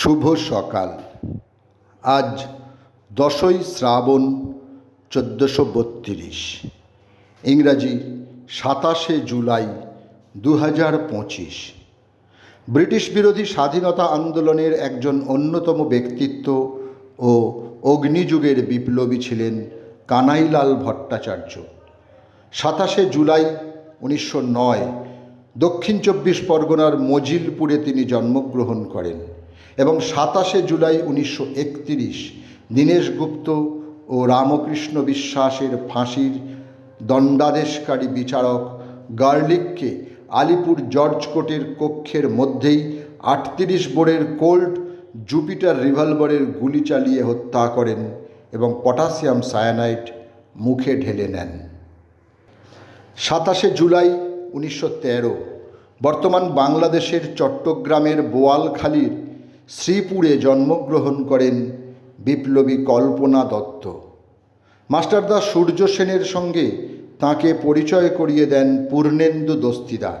শুভ সকাল। আজ দশই শ্রাবণ চোদ্দোশো বত্রিশ। ইংরাজি, সাতাশে জুলাই দু হাজার পঁচিশ। ব্রিটিশ বিরোধী স্বাধীনতা আন্দোলনের একজন অন্যতম ব্যক্তিত্ব ও অগ্নিযুগের বিপ্লবী ছিলেন কানাইলাল ভট্টাচার্য। সাতাশে জুলাই উনিশশো নয়, দক্ষিণ চব্বিশ পরগনার মজিলপুরে তিনি জন্মগ্রহণ করেন। এবং সাতাশে জুলাই উনিশশো দীনেশ গুপ্ত ও রামকৃষ্ণ বিশ্বাসের ফাঁসির দণ্ডাদেশকারী বিচারক গার্লিককে আলিপুর জর্জ কোর্টের কক্ষের মধ্যেই আটত্রিশ বোরের কোল্ড জুপিটার রিভলভারের গুলি চালিয়ে হত্যা করেন এবং পটাশিয়াম সায়ানাইড মুখে ঢেলে নেন। সাতাশে জুলাই উনিশশো তেরো বর্তমান বাংলাদেশের চট্টগ্রামের বোয়ালখালীর শ্রীপুরে জন্মগ্রহণ করেন বিপ্লবী কল্পনা দত্ত। মাস্টারদা সূর্য সেনের সঙ্গে তাঁকে পরিচয় করিয়ে দেন পূর্ণেন্দু দস্তিদার।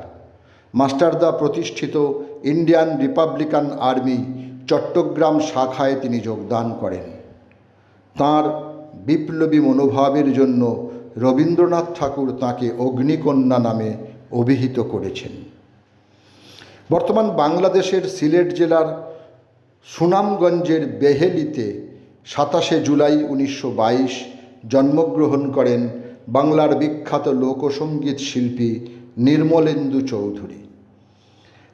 মাস্টারদা প্রতিষ্ঠিত ইন্ডিয়ান রিপাবলিকান আর্মি চট্টগ্রাম শাখায় তিনি যোগদান করেন। তাঁর বিপ্লবী মনোভাবের জন্য রবীন্দ্রনাথ ঠাকুর তাঁকে অগ্নিকন্যা নামে অভিহিত করেছেন। বর্তমান বাংলাদেশের সিলেট জেলার সুনামগঞ্জের বেহেলিতে সাতাশে জুলাই উনিশশো বাইশ জন্মগ্রহণ করেন বাংলার বিখ্যাত লোকসঙ্গীত শিল্পী নির্মলেন্দু চৌধুরী।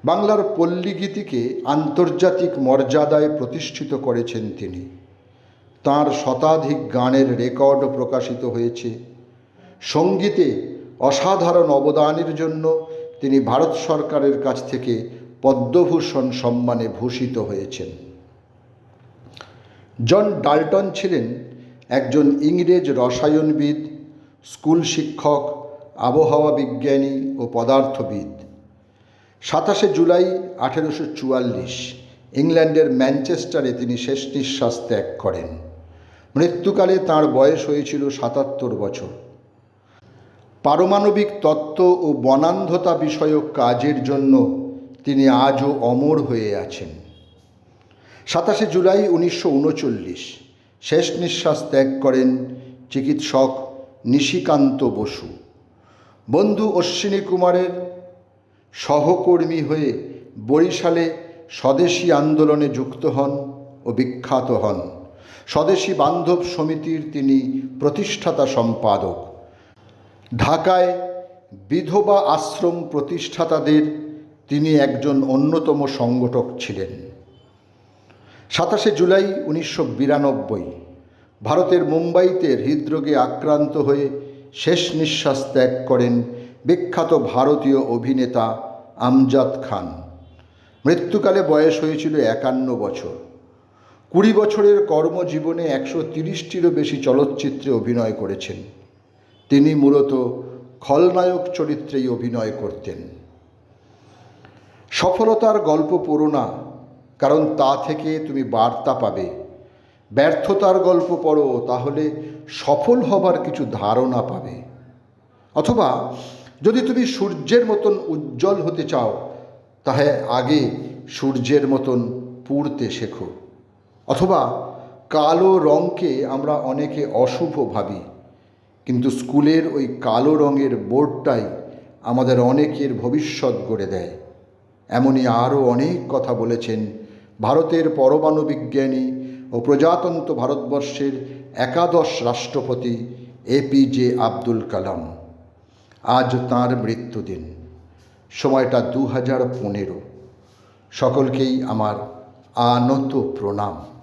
বাংলার পল্লীগীতিকে আন্তর্জাতিক মর্যাদায় প্রতিষ্ঠিত করেছেন তিনি। তাঁর শতাধিক গানের রেকর্ড প্রকাশিত হয়েছে। সঙ্গীতে অসাধারণ অবদানের জন্য তিনি ভারত সরকারের কাছ থেকে পদ্মভূষণ সম্মানে ভূষিত হয়েছেন। জন ডাল্টন ছিলেন একজন ইংরেজ রসায়নবিদ, স্কুল শিক্ষক, আবহাওয়া বিজ্ঞানী ও পদার্থবিদ। সাতাশে জুলাই আঠেরোশো চুয়াল্লিশ ইংল্যান্ডের ম্যানচেস্টারে তিনি শেষ নিঃশ্বাস ত্যাগ করেন। মৃত্যুকালে তাঁর বয়স হয়েছিল সাতাত্তর বছর। পারমাণবিক তত্ত্ব ও বনান্ধতা বিষয়ক কাজের জন্য তিনি আজও অমর হয়ে আছেন। সাতাশে জুলাই উনিশশো উনচল্লিশ, শেষ নিঃশ্বাস ত্যাগ করেন চিকিৎসক নিশিকান্ত বসু। বন্ধু অশ্বিনী কুমারের সহকর্মী হয়ে বরিশালে স্বদেশী আন্দোলনে যুক্ত হন ও বিখ্যাত হন। স্বদেশী বান্ধব সমিতির তিনি প্রতিষ্ঠাতা সম্পাদক। ঢাকায় বিধবা আশ্রম প্রতিষ্ঠাতাদের তিনি একজন অন্যতম সংগঠক ছিলেন। সাতাশে জুলাই উনিশশো বিরানব্বই, ভারতের মুম্বাইতে হৃদরোগে আক্রান্ত হয়ে শেষ নিঃশ্বাস ত্যাগ করেন বিখ্যাত ভারতীয় অভিনেতা আমজাদ খান। মৃত্যুকালে বয়স হয়েছিল একান্ন বছর। কুড়ি বছরের কর্মজীবনে একশো তিরিশটিরও বেশি চলচ্চিত্রে অভিনয় করেছেন। তিনি মূলত খলনায়ক চরিত্রেই অভিনয় করতেন। সফলতার গল্প পড়ো না, কারণ তা থেকে তুমি বার্তা পাবে। ব্যর্থতার গল্প পড়ো, তাহলে সফল হবার কিছু ধারণা পাবে। অথবা যদি তুমি সূর্যের মতন উজ্জ্বল হতে চাও তাহলে আগে সূর্যের মতন পুড়তে শেখো। অথবা কালো রঙকে আমরা অনেকে অশুভ ভাবি, কিন্তু স্কুলের ওই কালো রঙের বোর্ডটাই আমাদের অনেকের ভবিষ্যৎ গড়ে দেয়। এমনই আরও অনেক কথা বলেছেন। ভারতের পরমাণু বিজ্ঞানী ও প্রজাতন্ত্র ভারতবর্ষের একাদশ রাষ্ট্রপতি এপিজে আব্দুল কালাম। আজ তাঁর মৃত্যুদিন। সময়টা দু হাজার পনেরো। সকলকেই আমার আনত প্রণাম।